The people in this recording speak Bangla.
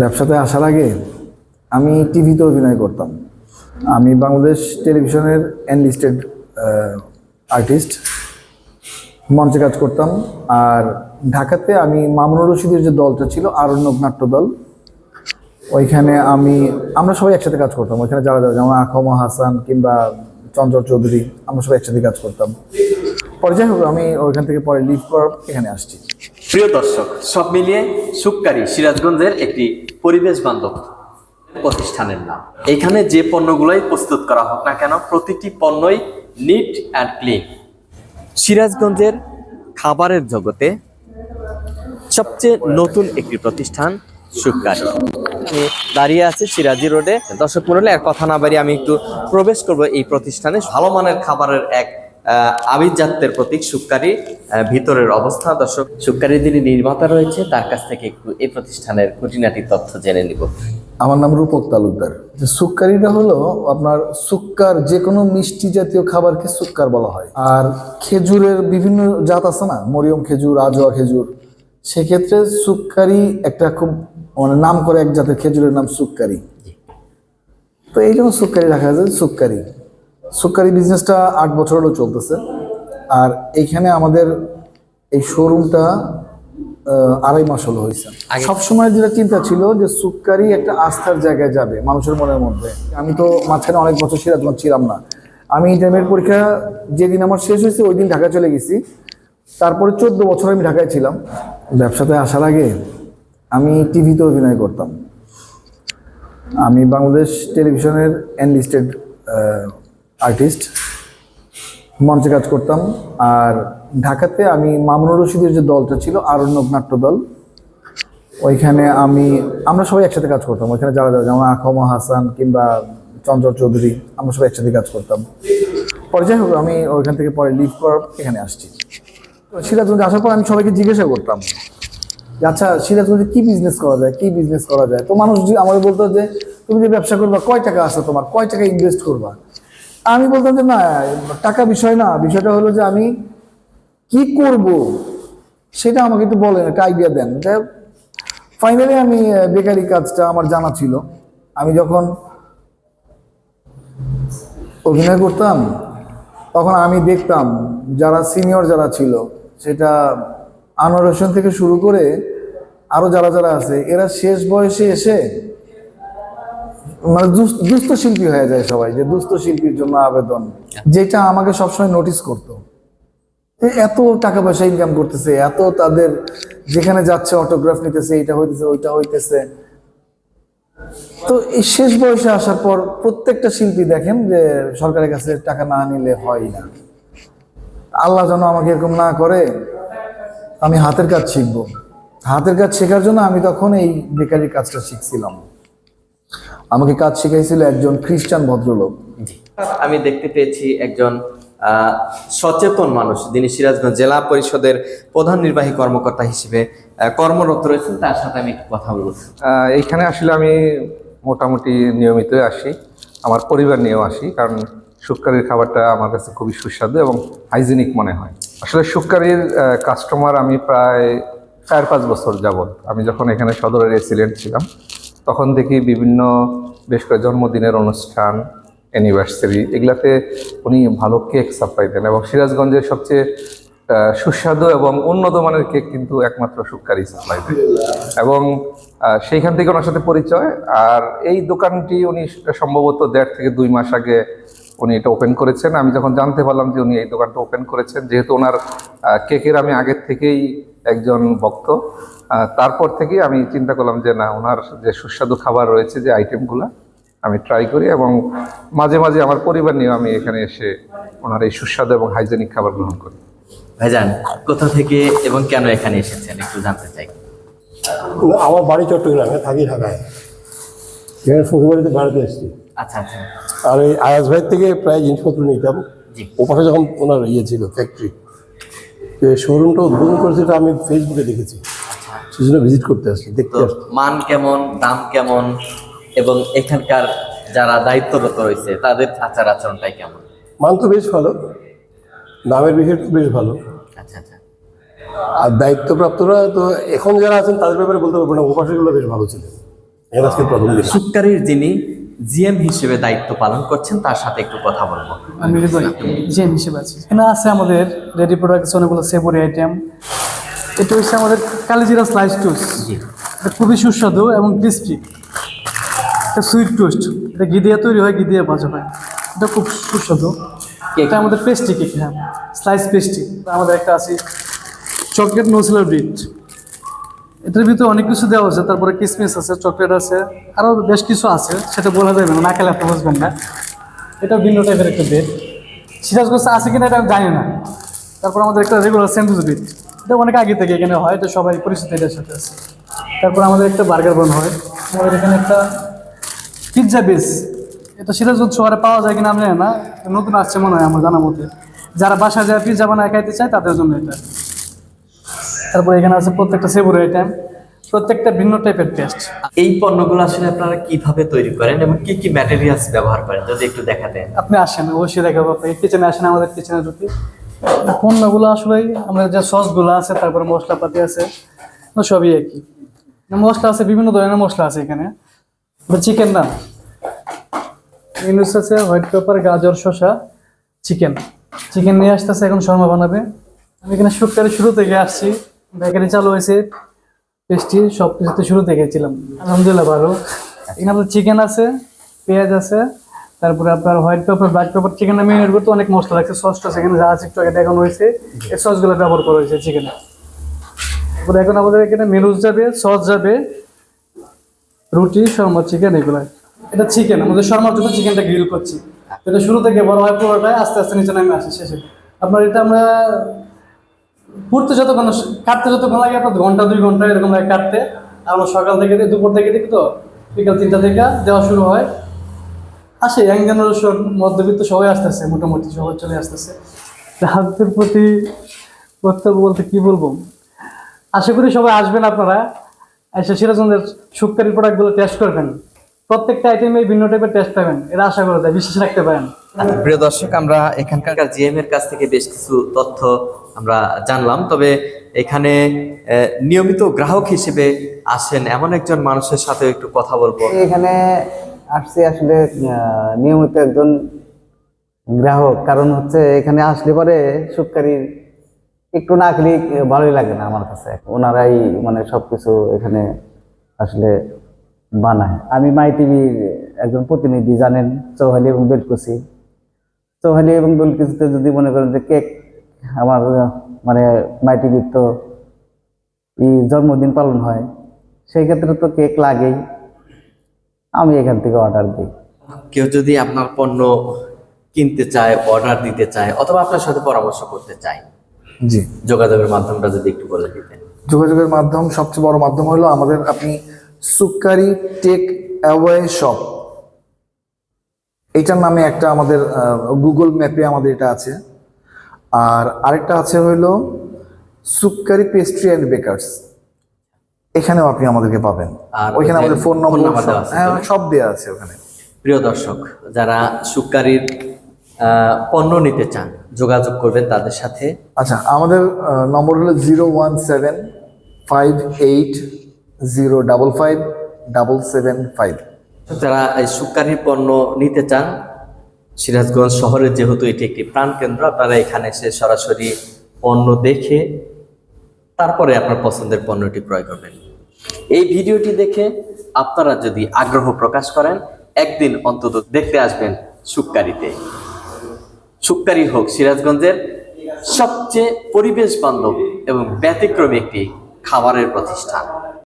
ব্যবসাতে আসার আগে আমি টিভিতে অভিনয় করতাম। আমি বাংলাদেশ টেলিভিশনের এনলিস্টেড আর্টিস্ট মঞ্চে কাজ করতাম। আর ঢাকাতে আমি মামুনুর রশিদের যে দলটা ছিল, আরণ্যক নাট্য দল, ওইখানে আমি, আমরা সবাই একসাথে কাজ করতাম। ওইখানে যারা যারা, যেমন আখমা হাসান কিংবা চঞ্চল চৌধুরী, আমরা সবাই একসাথে কাজ করতাম। পরে যাই হোক, আমি ওইখান থেকে পরে লিভ করার এখানে আসছি। প্রিয় দর্শক, সব মিলিয়ে সুপকারী সিরাজগঞ্জের একটি পরিবেশ বান্ধব প্রতিষ্ঠানের নাম। এখানে যে পণ্যগুলোই প্রস্তুত করা হোক না কেন, প্রতিটি পণ্যই নিট অ্যান্ড ক্লিন সিরাজগঞ্জের খাবারের জগতে সবচেয়ে নতুন একটি প্রতিষ্ঠান সুপকারী দাঁড়িয়ে আছি সিরাজি রোডে। দর্শক মন্ডলী আর কথা না বাড়িয়ে আমি একটু প্রবেশ করব এই প্রতিষ্ঠানে। ভালো মানের খাবারের এক আহ, আভিজাত্যের প্রতীক সুপকারী ভিতরের অবস্থা। দর্শক সুপকারী যিনি নির্মাতা রয়েছে তার কাছ থেকে একটু এই প্রতিষ্ঠানের খুঁটিনাটি তথ্য জেনে নিব। আমার নাম রূপক তালুকদার। সুক্কারিটা হলো আপনার সুক্কার যে কোনো মিষ্টি জাতীয় খাবারকে সুক্কার বলা হয়। আর খেজুরের বিভিন্ন জাত আছে না মরিয়ম খেজুর আজোয়া খেজুর সেক্ষেত্রে সুক্কারি একটা খুব মানে নাম করে এক জাতের খেজুরের নাম সুক্কারি। তো এই জন্য সুক্কারি রাখা যায় সুক্কারি। সুক্কারি বিজনেসটা আট বছর হলো চলতেছে। আর এইখানে আমাদের এই শোরুমটা আড়াই মাস হলো হয়েছে। সবসময় যেটা চিন্তা ছিল যে সুক্কারি একটা আস্থার জায়গায় যাবে মানুষের মনের মধ্যে। আমি তো মাঝখানে অনেক বছর সিরাজগঞ্জ ছিলাম না। আমি ইন্টারমিডিয়েট পরীক্ষা যেদিন আমার শেষ হয়েছে ওই দিন ঢাকা চলে গেছি। তারপরে চোদ্দ বছর আমি ঢাকায় ছিলাম। ব্যবসাতে আসার আগে আমি টিভিতে অভিনয় করতাম। আমি বাংলাদেশ টেলিভিশনের এনলিস্টেড আর্টিস্ট মঞ্চে কাজ করতাম। আর ঢাকাতে আমি মামুনুর রশিদের যে দলটা ছিল, আরণ্যক নাট্য দল, ওইখানে আমি, আমরা সবাই একসাথে কাজ করতাম। ওইখানে যারা যারা, যেমন আখমা হাসান কিংবা চঞ্চল চৌধুরী, আমরা সবাই একসাথে কাজ করতাম। পরে যাই হোক, আমি ওইখান থেকে পরে লিভ করার এখানে আসছি। তো সিরাজগঞ্জে আসার পর আমি সবাইকে জিজ্ঞাসা করতাম আচ্ছা সিরাজগঞ্জে কি বিজনেস করা যায়? কি বিজনেস করা যায়? তো মানুষ আমাকে বলতো যে, তুমি যে ব্যবসা করবা, কয় টাকা আসে তোমার? কয় টাকা ইনভেস্ট করবা? আমি বলতাম যে না, টাকা বিষয় না, বিষয়টা হলো যে আমি কি করব সেটা আমাকে একটু বলেন, একটা আইডিয়া দেন। ফাইনালি আমি বেকারি কাজটা আমার জানা ছিল। আমি যখন অভিনয় করতাম, তখন আমি দেখতাম যারা সিনিয়র যারা ছিল, সেটা আনোয়ার হোসেন থেকে শুরু করে আরও যারা যারা আছে, এরা শেষ বয়সে এসে মানে দুস্থ শিল্পী হয়ে যায় সবাই, যে দুস্থ শিল্পীর জন্য আবেদন। যেটা আমাকে সবসময় নোটিস করতো। এত টাকা পয়সা ইনকাম করতেছে, এত তাদের যেখানে যাচ্ছে অটোগ্রাফ নিতেছে এটা হইতেছে, ওইটা হইতেছে। তো এই শেষ বয়সে আসার পর প্রত্যেকটা শিল্পী দেখেন যে সরকারের কাছে টাকা না নিলে হয় না। আল্লাহ যেন আমাকে এরকম না করে, আমি হাতের কাজ শিখব। হাতের কাজ শেখার জন্য আমি তখন এই বেকারির কাজটা শিখছিলাম। আমাকে কাজ শিখাইছিল একজন খ্রিস্টান ভদ্রলোক। আমি দেখতে পেয়েছি একজন আহ, সচেতন মানুষ যিনি সিরাজগঞ্জ জেলা পরিষদের প্রধান নির্বাহী কর্মকর্তা হিসেবে কর্মরত রয়েছেন। তার সাথে আমি একটু কথা বলব। এইখানে আসলে আমি মোটামুটি নিয়মিতই আসি আমার পরিবার নিয়েও আসি কারণ শুক্কারির খাবারটা আমার কাছে খুবই সুস্বাদু এবং হাইজিনিক মনে হয়। আসলে শুক্কারির কাস্টমার আমি প্রায় চার পাঁচ বছর যাবত আমি যখন এখানে সদরের রেসিডেন্ট ছিলাম তখন দেখি বিভিন্ন, বেশ করে জন্মদিনের অনুষ্ঠান অ্যানিভার্সারি এগুলাতে উনি ভালো কেক সাপ্লাই দেন এবং সিরাজগঞ্জের সবচেয়ে সুস্বাদু এবং উন্নত মানের কেক কিন্তু একমাত্র সুক্কারি সাপ্লাই দেয় এবং সেইখান থেকে ওনার সাথে পরিচয় আর এই দোকানটি উনি সম্ভবত দেড় থেকে দুই মাস আগে উনি এটা ওপেন করেছেন। আমি যখন জানতে পারলাম যে উনি এই দোকানটা ওপেন করেছেন, যেহেতু ওনার কেকের আমি আগের থেকেই একজন ভক্ত তারপর থেকেই আমি চিন্তা করলাম যে না ওনার যে সুস্বাদু খাবার রয়েছে যে আইটেমগুলো আমি ট্রাই করি এবং মাঝে মাঝে আমার পরিবার নিয়েও আমি এখানে এসে ওনার এই সুস্বাদু এবং হাইজেনিক খাবার গ্রহণ করি। ভাইজান কোথা থেকে এবং কেন এখানে এসেছেন? একটু জানতে চাই। আমার বাড়ি চট্টগ্রামে থাকি ঢাকায়। এখানে শ্বশুরবাড়িতে বেড়াতে এসেছি। আচ্ছা আচ্ছা। আর এই আয়াস ভাইয়ের থেকে প্রায় জিনিসপত্র নিতাম। ওপাশে যখন ওনার ইয়ে ছিল ফ্যাক্টরি শোরুমটা উদ্বোধন করেছে এটা আমি ফেসবুকে দেখেছি। সেই জন্য ভিজিট করতে আসছি দেখতে আসছি। মান কেমন দাম কেমন এবং এখানকার যারা দায়িত্বরত রয়েছে তাদের আচার আচরণটাই কেমন? মান তো বেশ ভালো দামের বিষয়টা বেশ ভালো। আচ্ছা আচ্ছা। আর দায়িত্বপ্রাপ্তরা তো এখন যারা আছেন তাদের ব্যাপারে বলতে পারব না ওপাশেগুলো বেশ ভালো ছিল এর আজকে প্রথম দিন। যিনি জিএম হিসেবে দায়িত্ব পালন করছেন তার সাথে একটু কথা বলব। আমি হৃদয় জেন হিসেবে আছি। এখানে আছে আমাদের রেডি প্রোডাক্টস অনেকগুলো সেভরি আইটেম এটা হচ্ছে আমাদের কালিজিরা স্লাইস টোস্ট এটা খুবই সুস্বাদু এবং ক্রিস্পি এটা সুইট টোস্ট এটা ঘি দিয়ে তৈরি হয় ঘি দিয়ে ভাজা হয়। এটা খুব সুস্বাদু। এটা আমাদের পেস্ট্রি কেক হ্যাঁ। স্লাইস পেস্ট্রি আমাদের একটা আছে চকলেট নোসেলার বিট এটার ভিতরে অনেক কিছু দেওয়া আছে। তারপরে কিসমিস আছে, চকলেট আছে আরও বেশ কিছু আছে, সেটা বলা যাবে না না খেলে আপনি বুঝবেন না। এটা ভিন্ন টাইপের একটা বেড সিরাজগঞ্জ আছে কিনা এটা জানি না। তারপর আমাদের একটা রেগুলার স্যান্ডউইচ বেড এটা অনেক আগে থেকে এখানে হয়, এটা সবাই পরিচিত এটার সাথে আছে। তারপর আমাদের একটা বার্গার বান হয়। আমাদের এখানে একটা পিৎজা বেস এটা সিরাজগঞ্জ শহরে পাওয়া যায় কিনা আমি জানি না। নতুন আসছে মনে হয় আমার জানা মতে। যারা বাসায় যায় পিৎজা বানায়, খাইতে চায়, তাদের জন্য এটা। তারপর এখানে আছে প্রত্যেকটা সেবুর আইটেম প্রত্যেকটা ভিন্ন টাইপের টেস্ট এই পণ্যগুলো আসলে আপনারা কীভাবে তৈরি করেন এবং কি কি ম্যাটেরিয়ালস ব্যবহার করেন? যদি একটু দেখাতেন। আপনি আসেন অবশ্যই দেখাবো আপনি কিচেনে আসেন আমাদের কিচেনে ঢুকি। পণ্যগুলো আসলে আমাদের যে সসগুলো আছে তারপরে মশলাপাতি আছে সবই একই। মশলা আছে বিভিন্ন ধরনের মশলা আছে এখানে। চিকেন না ইনুস আছে হোয়াইট পেপার গাজর শসা চিকেন চিকেন নিয়ে আসতেছে এখন শর্মা বানাবে। আমি এখানে শুক্তারে শুরু থেকে আসছি। বেকারি চালু হয়েছে পেস্টি সব কিছুতে শুরু থেকে ছিলাম আলহামদুলিল্লাহ ভালো। এখানে আপনার চিকেন আছে, পেঁয়াজ আছে, তারপরে আপনার white pepper black pepper chicken marinate করতে অনেক মশলা লাগছে সসটা সেখানে যা আছে একটু আগে দেখানো হয়েছে। এই সসগুলো ব্যবহার করা হয়েছে চিকেনে তারপরে এখন আমাদের এখানে মেনুজ যাবে সস যাবে, রুটি, শর্মা চিকেন এগুলো। এটা চিকেন আমাদের শর্মার জন্য চিকেনটা গ্রিল করছি। এটা শুরু থেকে বড় হয় পুরোটাই, আস্তে আস্তে নিচে নামে আসে শেষে। আপনার এটা আমরা পুড়তে যতক্ষণ কাটতে যতক্ষণ লাগে আপনার ঘণ্টা, দুই ঘণ্টা এরকম লাগে কাটতে। আমরা সকাল থেকে দুপুর থেকে দেখি তো, বিকাল তিনটা থেকে দেওয়া শুরু হয়। আসে ইয়াং জেনারেশন মধ্যবিত্ত সবাই আসতেছে, মোটামুটি সবাই চলে আসতেছে। গ্রাহকদের প্রতি বক্তব্য বলতে কি বলব? আশা করি সবাই আসবেন আপনারা। এসে সিরাজগঞ্জের সুক্কারি প্রোডাক্টগুলো টেস্ট করবেন। প্রত্যেকটা আইটেমে ভিন্ন টাইপের টেস্ট পাবেন। এটা আশা করা যায়, বিশ্বাস রাখতে পারেন। প্রিয় দর্শক, আমরা এখানকার জিএম এর কাছ থেকে বেশ কিছু তথ্য আমরা জানলাম। তবে এখানে নিয়মিত গ্রাহক হিসেবে আসেন এমন একজন মানুষের সাথে একটু কথা বলব। এখানে আসছি আসলে নিয়মিত একজন গ্রাহক। কারণ হচ্ছে এখানে আসলে পরে সুপকারির একটু না খেলে ভালোই লাগে না আমার কাছে। ওনারাই মানে সবকিছু এখানে আসলে বানায়। আমি মাই টিভির একজন প্রতিনিধি জানেন, চৌহালি এবং বেলকুচি। চৌহালি এবং বেলকুচিতে যদি মনে করেন যে কেক আমার মানে মাই টিভির তো এই জন্মদিন পালন হয় সেই ক্ষেত্রে তো কেক লাগেই। আমি এখান থেকে অর্ডার দিই। কেউ যদি আপনার পণ্য কিনতে চায় অর্ডার দিতে চায় অথবা আপনার সাথে পরামর্শ করতে চায় জি। যোগাযোগের মাধ্যমটা যদি একটু বলে দিতেন। যোগাযোগের মাধ্যম সবচেয়ে বড় মাধ্যম হলো আমাদের আপনি সুকারি টেক অ্যাওয়ে শপ। এইটার নামে একটা আমাদের গুগল ম্যাপে আমাদের এটা আছে। আর আরেকটা আছে হইল সুকারি পেস্ট্রি অ্যান্ড বেকার্স এখানেও আপনি আমাদেরকে পাবেন। আর ওইখানে আমাদের ফোন নম্বর হ্যাঁ সব দেওয়া আছে। ওখানে। প্রিয় দর্শক যারা সুকারির পণ্য নিতে চান যোগাযোগ করবেন তাদের সাথে। আচ্ছা আমাদের নম্বর হলো zero one seven five eight zero double five double seven five যারা এই সুকারির পণ্য নিতে চান সিরাজগঞ্জ শহরের যেহেতু এটি একটি প্রাণকেন্দ্র আপনারা এখানে এসে সরাসরি পণ্য দেখে, তারপরে আপনার পছন্দের পণ্যটি ক্রয় করবেন। এই ভিডিওটি দেখে আপনারা যদি আগ্রহ প্রকাশ করেন, একদিন অন্তত দেখতে আসবেন সুক্কারিতে। সুক্কারি হোক সিরাজগঞ্জের সবচেয়ে পরিবেশ বান্ধব এবং ব্যতিক্রমী একটি খাবারের প্রতিষ্ঠান।